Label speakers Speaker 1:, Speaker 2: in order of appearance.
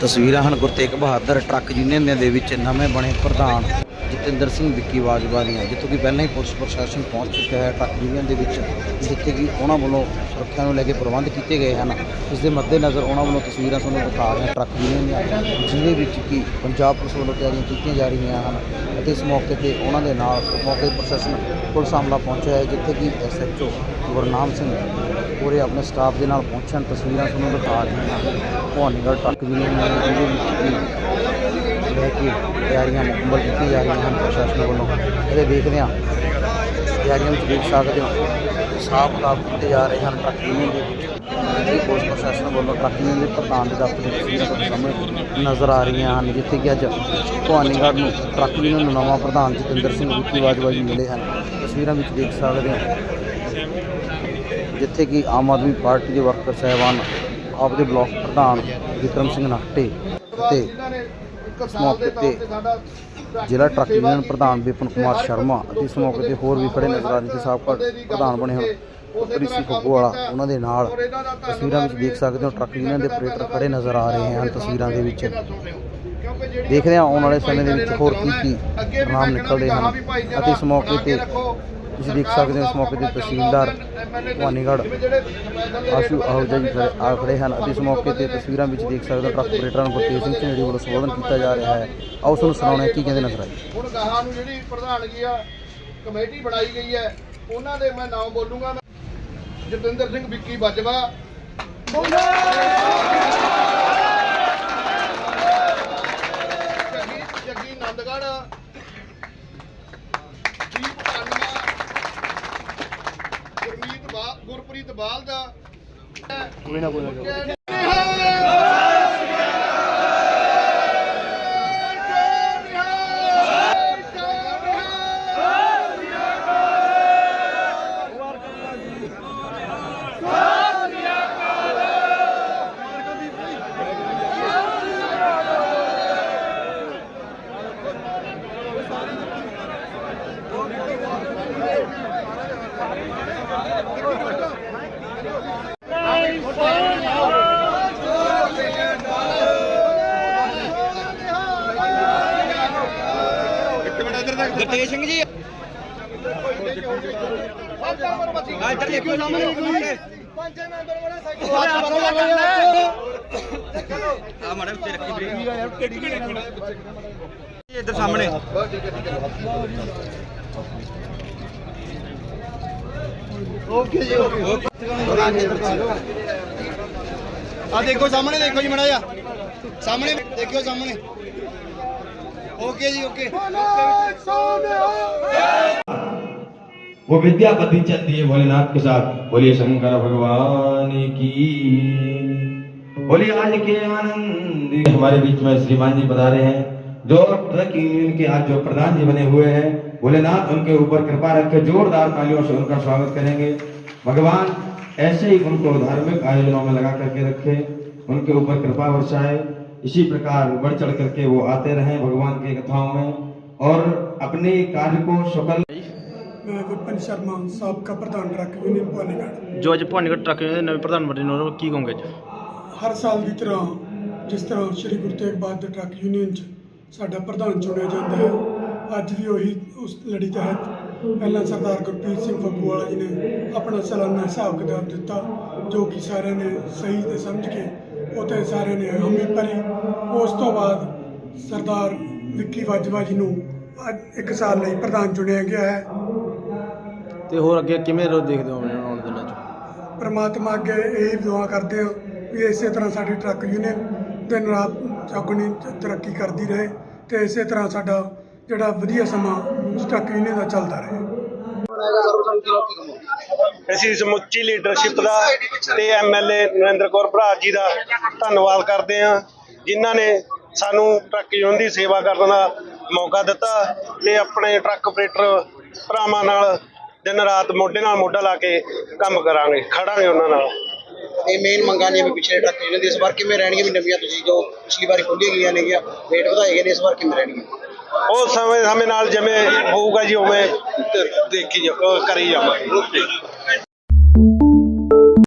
Speaker 1: ਤਸਵੀਰਾਂ ਹਨ Gurteg Bahadur truck union ਦੇ ਵਿੱਚ ਨਵੇਂ ਬਣੇ ਪ੍ਰਧਾਨ। ਜਤਿੰਦਰ ਸਿੰਘ ਵਿੱਕੀ ਬਾਜਵਾ ਦੀਆਂ, ਜਿੱਥੋਂ ਕਿ ਪਹਿਲਾਂ ਹੀ ਪੁਲਿਸ ਪ੍ਰਸ਼ਾਸਨ ਪਹੁੰਚ ਚੁੱਕਿਆ ਹੈ, ਟਰੱਕ ਯੂਨੀਅਨ ਦੇ ਵਿੱਚ, ਜਿੱਥੇ ਕਿ ਉਹਨਾਂ ਵੱਲੋਂ ਸੁਰੱਖਿਆ ਨੂੰ ਲੈ ਕੇ ਪ੍ਰਬੰਧ ਕੀਤੇ ਗਏ ਹਨ। ਇਸ ਦੇ ਮੱਦੇਨਜ਼ਰ ਉਹਨਾਂ ਵੱਲੋਂ ਤਸਵੀਰਾਂ ਤੁਹਾਨੂੰ ਦਿਖਾ ਰਹੇ ਟਰੱਕ ਯੂਨੀਅਨ ਦੀਆਂ, ਜਿਹਦੇ ਵਿੱਚ ਕਿ ਪੰਜਾਬ ਪੁਲਿਸ ਵੱਲੋਂ ਤਿਆਰੀਆਂ ਕੀਤੀਆਂ ਜਾ ਰਹੀਆਂ ਹਨ ਅਤੇ ਇਸ ਮੌਕੇ ਤੇ ਉਹਨਾਂ ਦੇ ਨਾਲ ਮੌਕੇ ਪ੍ਰਸ਼ਾਸਨ ਪੁਲਿਸ ਹਮਲਾ ਪਹੁੰਚਿਆ ਹੈ, ਜਿੱਥੇ ਕਿ ਐਸਐਚਓ ਗੁਰਨਾਮ ਸਿੰਘ ਪੂਰੇ ਆਪਣੇ ਸਟਾਫ ਦੇ ਨਾਲ ਪਹੁੰਚਣ ਤਸਵੀਰਾਂ ਤੁਹਾਨੂੰ ਦਿਖਾ ਰਹੇ ਹਾਂ। ਭਵਾਨੀਗੜ੍ਹ ਟਰੱਕ ਯੂਨੀਅਨ ਜਿਹਦੇ ਵਿੱਚ ਕਿ ਲੈ ਤਿਆਰੀਆਂ ਮੁਕੰਮਲ ਕੀਤੀਆਂ ਜਾ ਰਹੀਆਂ ਹਨ ਪ੍ਰਸ਼ਾਸਨ ਵੱਲੋਂ? ਇਹਦੇ ਦੇਖਦੇ ਹਾਂ। ਤਿਆਰੀਆਂ ਵਿੱਚ ਦੇਖ ਸਕਦੇ ਹੋ। ਸਾਫ਼ ਕਿਤਾਬ ਕੀਤੇ ਜਾ ਰਹੇ ਹਨ ਟਰੱਕ ਯੂਨੀਅਨ ਦੇ ਵਿੱਚ ਜਿੱਥੇ ਪ੍ਰਸ਼ਾਸਨ ਵੱਲੋਂ ਟਰੱਕ ਯੂਨੀਅਨ ਦੇ ਪ੍ਰਧਾਨ ਦੇ ਦਫ਼ਤਰ ਦੀ ਸਾਹਮਣੇ ਨਜ਼ਰ ਆ ਰਹੀਆਂ ਹਨ? ਜਿੱਥੇ ਕਿ ਅੱਜ ਭਵਾਨੀਗੜ੍ਹ ਨੂੰ ਟਰੱਕ ਯੂਨੀਅਨ ਨੂੰ ਨਵਾਂ ਪ੍ਰਧਾਨ ਜਤਿੰਦਰ ਸਿੰਘ ਵਿੱਕੀ ਬਾਜਵਾ ਜੀ ਮਿਲੇ ਹਨ। ਤਸਵੀਰਾਂ ਵਿੱਚ ਦੇਖ ਸਕਦੇ ਹੋ। ਜਿੱਥੇ ਕਿ ਆਮ ਆਦਮੀ ਪਾਰਟੀ ਦੇ ਵਰਕਰ ਸਾਹਿਬਾਨ, ਆਪਦੇ ਬਲਾਕ ਪ੍ਰਧਾਨ ਵਿਕਰਮ ਸਿੰਘ ਨਾਟੇ ਅਤੇ ਇਸ ਮੌਕੇ ਤੇ ਜ਼ਿਲ੍ਹਾ ਟਰੱਕ ਯੂਨੀਅਨ ਪ੍ਰਧਾਨ ਵਿਪਨ ਕੁਮਾਰ ਸ਼ਰਮਾ ਅਤੇ ਇਸ ਮੌਕੇ ਤੇ ਹੋਰ ਵੀ ਖੜੇ ਨਜ਼ਰ ਆ ਰਹੇ ਸੀ ਸਾਬਕਾ ਪ੍ਰਧਾਨ ਬਣੇ ਹੋਏ ਪੁੱਤਰੀ ਸੀ ਵਾਲਾ ਉਹਨਾਂ ਦੇ ਨਾਲ ਤਸਵੀਰਾਂ ਵਿੱਚ ਦੇਖ ਸਕਦੇ ਹੋ ਟਰੱਕ ਯੂਨੀਅਨ ਦੇ ਆਪਰੇਟਰ ਖੜੇ ਨਜ਼ਰ ਆ ਰਹੇ ਹਨ ਤਸਵੀਰਾਂ ਦੇ ਵਿੱਚ। ਦੇਖਦੇ ਹਾਂ? ਆਉਣ ਵਾਲੇ ਸਮੇਂ ਦੇ ਵਿੱਚ ਹੋਰ ਕੀ ਕੀ ਨਾਮ ਨਿਕਲਦੇ ਹਨ ਅਤੇ ਇਸ ਮੌਕੇ ਤੇ ਤੁਸੀਂ ਦੇਖ ਸਕਦੇ ਹੋ ਇਸ ਮੌਕੇ ਤੇ ਤਹਿਸੀਲਦਾਰ ਭਵਾਨੀਗੜ੍ਹ ਆਸ਼ੂ ਆਹੂਜਾ ਜੀ ਖੜੇ ਹਨ ਅਤੇ ਇਸ ਮੌਕੇ ਤੇ ਤਸਵੀਰਾਂ ਵਿੱਚ ਦੇਖ ਸਕਦੇ ਹੋ ਟਰੱਕ ਆਪਰੇਟਰਾਂ ਨੂੰ ਗੁਰਤੇਜ ਸਿੰਘ ਝੰਡੀ ਵੱਲੋਂ ਸੰਬੋਧਨ ਕੀਤਾ ਜਾ ਰਿਹਾ ਹੈ। ਆਓ ਤੁਹਾਨੂੰ ਸੁਣਾਉਣੇ ਕੀ ਕਹਿੰਦੇ ਨਜ਼ਰ ਆਏ?
Speaker 2: ਹੁਣ ਗਾਹਾਂ ਨੂੰ ਜਿਹੜੀ ਪ੍ਰਧਾਨਗੀ ਆ, ਕਮੇਟੀ ਬਣਾਈ ਗਈ ਹੈ, ਉਹਨਾਂ ਦੇ ਮੈਂ ਨਾਮ ਬੋਲੂਗਾ। ਜਤਿੰਦਰ ਸਿੰਘ ਵਿੱਕੀ ਬਾਜਵਾ। ਜੱਗੀ ਨੰਦਗੜ੍ਹ ਗੁਰਪ੍ਰੀਤ ਬਾਲ ਦਾ ਕੋਈ ਨਾ ਕੋਈ
Speaker 1: ਗੁਰਤੇਜ ਸਿੰਘ ਜੀ ਇੱਧਰ ਦੇਖਿਓ ਸਾਹਮਣੇ
Speaker 2: ਪੰਜ ਮੈਂਬਰ ਵਾਲਾ ਸਾਈਕਲ
Speaker 1: ਆ ਮਾੜੇ ਉੱਤੇ ਰੱਖੀ ਬ੍ਰੇਕ ਇੱਧਰ ਸਾਹਮਣੇ
Speaker 2: ਓਕੇ ਜੀ ਓਕੇ ਆ ਦੇਖੋ ਸਾਹਮਣੇ ਦੇਖੋ ਜੀ ਮੜਾ ਜਾ ਸਾਹਮਣੇ ਦੇਖਿਓ ਸਾਹਮਣੇ ओके जी, ओके।
Speaker 3: वो विद्यापति चलती है भोलेनाथ के साथ, बोलिए शंकर भगवान की। बोलिए आज के आनंद हमारे बीच में श्रीमान जी बता रहे हैं, जो ट्रक यूनियन के आज जो प्रधान जी बने हुए हैं, भोलेनाथ उनके ऊपर कृपा रखकर जोरदार तालियों से उनका स्वागत करेंगे। भगवान ऐसे ही उनको धार्मिक आयोजनों में लगा करके रखे, उनके ऊपर कृपा वर्षाए इसी प्रकार बढ़ चढ़ करके वो आते रहें भगवान की कथाओं में और अपने कार्य को सफल
Speaker 4: ਮੈਂ ਵਿਪਨ ਸ਼ਰਮਾ ਸਾਬਕਾ ਪ੍ਰਧਾਨ ਟਰੱਕ ਯੂਨੀਅਨ ਭਵਾਨੀਗੜ੍ਹ
Speaker 5: ਜੋ ਅੱਜ ਭਵਾਨੀਗੜ੍ਹ ਟਰੱਕ ਯੂਨੀਅਨ ਦੇ ਨਵੇਂ ਪ੍ਰਧਾਨ ਬਣੇ ਨੇ ਉਹਨਾਂ ਨੂੰ ਕੀ ਕਹੋਗੇ ਅੱਜ
Speaker 4: ਹਰ ਸਾਲ ਦੀ ਤਰ੍ਹਾਂ ਜਿਸ ਤਰ੍ਹਾਂ ਸ਼੍ਰੀ ਗੁਰੂ ਤੇਗ ਬਹਾਦਰ ਟਰੱਕ ਯੂਨੀਅਨ 'ਚ ਸਾਡਾ ਪ੍ਰਧਾਨ ਚੁਣਿਆ ਜਾਂਦਾ ਹੈ ਅੱਜ ਵੀ ਉਹੀ ਉਸ ਲੜੀ ਤਹਿਤ ਪਹਿਲਾਂ ਸਰਦਾਰ ਗੁਰਪ੍ਰੀਤ ਸਿੰਘ ਫੱਗੂਵਾਲਾ ਜੀ ਨੇ ਆਪਣਾ ਸਾਲਾਨਾ ਹਿਸਾਬ ਕਿਤਾਬ ਦਿੱਤਾ ਜੋ ਕਿ ਸਾਰਿਆਂ ਨੇ ਸਹੀ ਤੇ ਸਮਝ ਕੇ ਉਤੇ ਸਾਰਿਆਂ ਨੇ ਹਾਮੀ ਭਰੀ। ਉਸ ਤੋਂ ਬਾਅਦ ਸਰਦਾਰ ਵਿੱਕੀ ਬਾਜਵਾ ਜੀ ਨੂੰ ਅੱਜ ਇੱਕ ਸਾਲ ਲਈ ਪ੍ਰਧਾਨ ਚੁਣਿਆ ਗਿਆ ਹੈ।
Speaker 5: ਤੇ ਹੋਰ ਅੱਗੇ ਕਿਵੇਂ ਰੋ ਦੇਖਦੇ ਹੋ ਆਉਣ ਦਿਨਾਂ ਚ?
Speaker 4: ਪਰਮਾਤਮਾ ਅੱਗੇ ਇਹ ਦੁਆ ਕਰਦੇ ਹਾਂ ਵੀ ਇਸੇ ਤਰ੍ਹਾਂ ਸਾਡੀ ਟਰੱਕ ਯੂਨੀਅਨ ਦਿਨ ਰਾਤ ਚੌਗਣੀ ਤਰੱਕੀ ਕਰਦੀ ਰਹੇ ਤੇ ਇਸੇ ਤਰ੍ਹਾਂ ਸਾਡਾ ਜਿਹੜਾ ਵਧੀਆ ਸਮਾਂ ਟਰੱਕ ਯੂਨੀਅਨ ਦਾ ਚੱਲਦਾ ਰਹੇ।
Speaker 6: ਅਸੀਂ ਸਮੁੱਚੀ ਲੀਡਰਸ਼ਿਪ ਦਾ ਤੇ ਐਮਐਲਏ ਨਰਿੰਦਰ ਕੌਰ ਭਰਾ ਜੀ ਦਾ ਧੰਨਵਾਦ ਕਰਦੇ ਹਾਂ ਜਿਨ੍ਹਾਂ ਨੇ ਸਾਨੂੰ ਟਰੱਕ ਯੂਨੀਅਨ ਦੀ ਸੇਵਾ ਕਰਨ ਦਾ ਮੌਕਾ ਦਿੱਤਾ ਤੇ ਆਪਣੇ ਟਰੱਕ ਆਪਰੇਟਰ ਭਰਾਵਾਂ ਨਾਲ ਦਿਨ ਰਾਤ ਮੋਢੇ ਨਾਲ ਮੋਢਾ ਲਾ ਕੇ ਕੰਮ ਕਰਾਂਗੇ ਖੜਾਂਗੇ ਉਹਨਾਂ ਨਾਲ।
Speaker 1: ਇਹ ਮੇਨ ਮੰਗਾਂ ਨੇ ਵੀ ਪਿਛਲੇ ਟਰੱਕ ਯੂਨੀਅਨ ਦੀ ਇਸ ਵਾਰ ਕਿਵੇਂ ਰਹਿਣਗੀਆਂ ਵੀ ਨਵੀਆਂ ਤੁਸੀਂ ਜੋ ਪਿਛਲੀ ਵਾਰੀ ਖੋਲੀਆਂ ਗਈਆਂ ਨੇਗੀਆਂ ਰੇਟ ਵਧਾਏ ਗਏ ਨੇ ਇਸ ਵਾਰ ਕਿਵੇਂ ਰਹਿਣਗੀਆਂ?
Speaker 6: ਉਹ ਸਮੇਂ ਸਮੇਂ ਨਾਲ ਜਿਵੇਂ ਹੋਊਗਾ ਜੀ ਉਵੇਂ ਦੇਖੀ ਜਾ- ਅਹ ਕਰੀ ਜਾਵਾਂਗੇ।